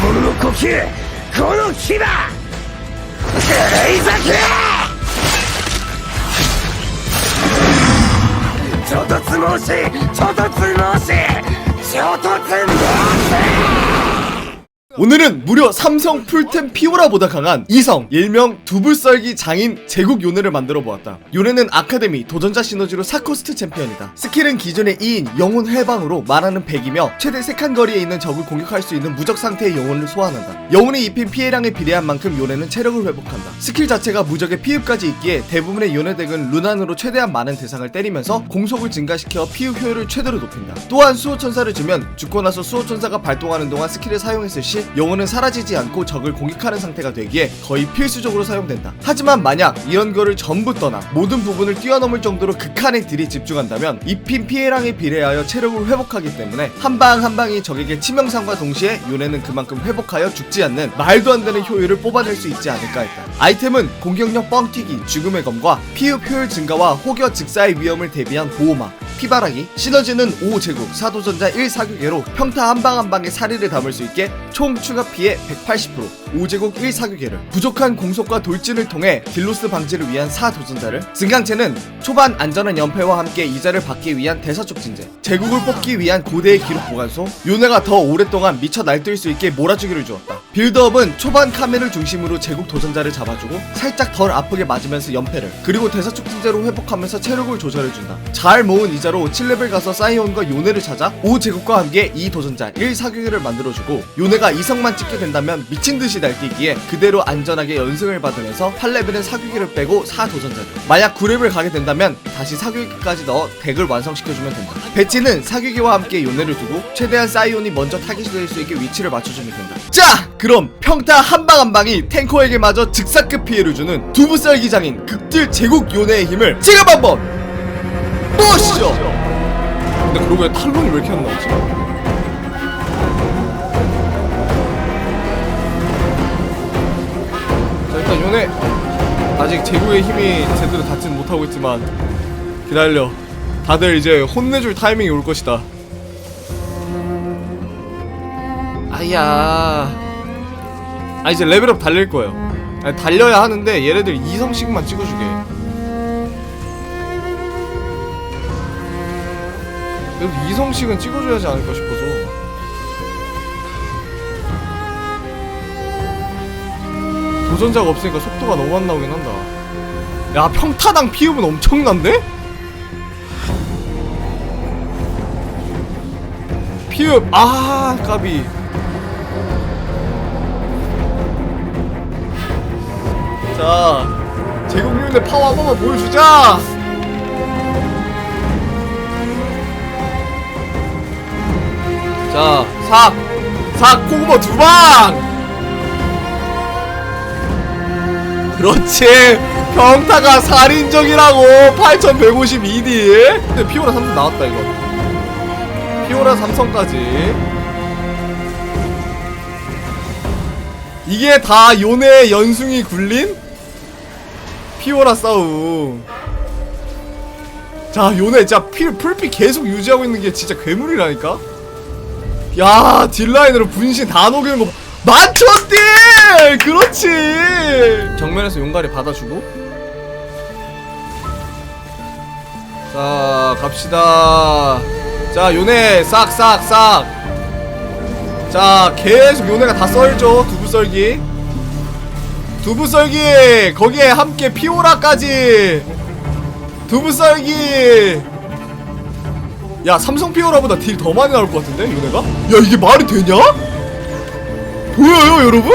者の呼吸この牙レイザキ衝突申し衝突申し衝突申し。 오늘은 무려 삼성 풀템 피오라보다 강한 이성 일명 두불썰기 장인 제국 요네를 만들어 보았다. 요네는 아카데미 도전자 시너지로 사코스트 챔피언이다. 스킬은 기존의 2인 영혼 해방으로 말하는 100이며 최대 3칸 거리에 있는 적을 공격할 수 있는 무적 상태의 영혼을 소환한다. 영혼이 입힌 피해량에 비례한 만큼 요네는 체력을 회복한다. 스킬 자체가 무적의 피흡까지 있기에 대부분의 요네 덱은 루난으로 최대한 많은 대상을 때리면서 공속을 증가시켜 피흡 효율을 최대로 높인다. 또한 수호천사를 주면 죽고 나서 수호천사가 발동하는 동안 스킬을 사용했을 시 영혼은 사라지지 않고 적을 공격하는 상태가 되기에 거의 필수적으로 사용된다. 하지만 만약 이런 거를 전부 떠나 모든 부분을 뛰어넘을 정도로 극한의 딜에 집중한다면 입힌 피해량에 비례하여 체력을 회복하기 때문에 한 방 한 방이 적에게 치명상과 동시에 요네는 그만큼 회복하여 죽지 않는 말도 안 되는 효율을 뽑아낼 수 있지 않을까 했다. 아이템은 공격력 뻥튀기, 죽음의 검과 피흡 효율 증가와 혹여 즉사의 위험을 대비한 보호막, 피바라기, 시너지는 5제국, 사도전자 1사격계로 평타 한 방 한 방에 사리를 담을 수 있게 총 추가 피해 180%, 5제국 1사격계를 부족한 공속과 돌진을 통해 딜로스 방지를 위한 사도전자를 증강체는 초반 안전한 연패와 함께 이자를 받기 위한 대사촉진제 제국을 뽑기 위한 고대의 기록 보관소 요네가 더 오랫동안 미쳐 날뛸 수 있게 몰아주기를 주었다. 빌드업은 초반 카메를 중심으로 제국 도전자를 잡아주고 살짝 덜 아프게 맞으면서 연패를 그리고 대사촉진제로 회복하면서 체력을 조절해준다. 잘 모은 이자 로 7레벨 가서 사이온과 요네를 찾아 5제국과 함께 2도전자 1사격을 만들어주고 요네가 이성만 찍게 된다면 미친듯이 날뛰기에 그대로 안전하게 연승을 받으면서 8레벨은 사격기를 빼고 4도전자를 만약 9레벨 가게 된다면 다시 사격기까지 넣어 덱을 완성시켜주면 된다. 배치는 사격기와 함께 요네를 두고 최대한 사이온이 먼저 타깃이 될 수 있게 위치를 맞춰주면 된다. 자 그럼 평타 한 방 한 방이 탱커에게 마저 즉사급 피해를 주는 두부썰기 장인 극딜 제국 요네의 힘을 지금 한번 보시죠 근데 그러고 왜 탈론이 왜 이렇게 안 나오지? 자 일단 요네 아직 제국의 힘이 제대로 닿지는 못하고 있지만 기다려. 다들 이제 혼내줄 타이밍이 올 것이다. 아야. 아 이제 레벨업 달릴 거예요. 아니, 달려야 하는데 얘네들 이성씩만 찍어주게 그래도 이성씩은 찍어줘야지 않을까 싶어서. 도전자가 없으니까 속도가 너무 안 나오긴 한다. 야 평타당 피흡은 엄청난데? 피흡 아 까비. 자 제국민의 파워 한 번만 보여주자 자 삭! 삭 코구모 두 방! 그렇지. 평타가 살인적이라고. 8152딜 근데 피오라 삼성 나왔다 이거. 피오라 삼성까지. 이게 다 요네 연숭이 굴린 피오라 싸움. 자 요네 진짜 피, 풀피 계속 유지하고 있는 게 진짜 괴물이라니까 야 딜라인으로 분신 다 녹이는 거 만천딜! 그렇지! 정면에서 용가리 받아주고. 자 갑시다. 자 요네 싹싹싹. 자 계속 요네가 다 썰죠 두부 썰기. 두부 썰기! 거기에 함께 피오라까지. 두부 썰기 야 삼성 피오라보다 딜 더 많이 나올 것 같은데 요네가? 야 이게 말이 되냐? 보여요 여러분?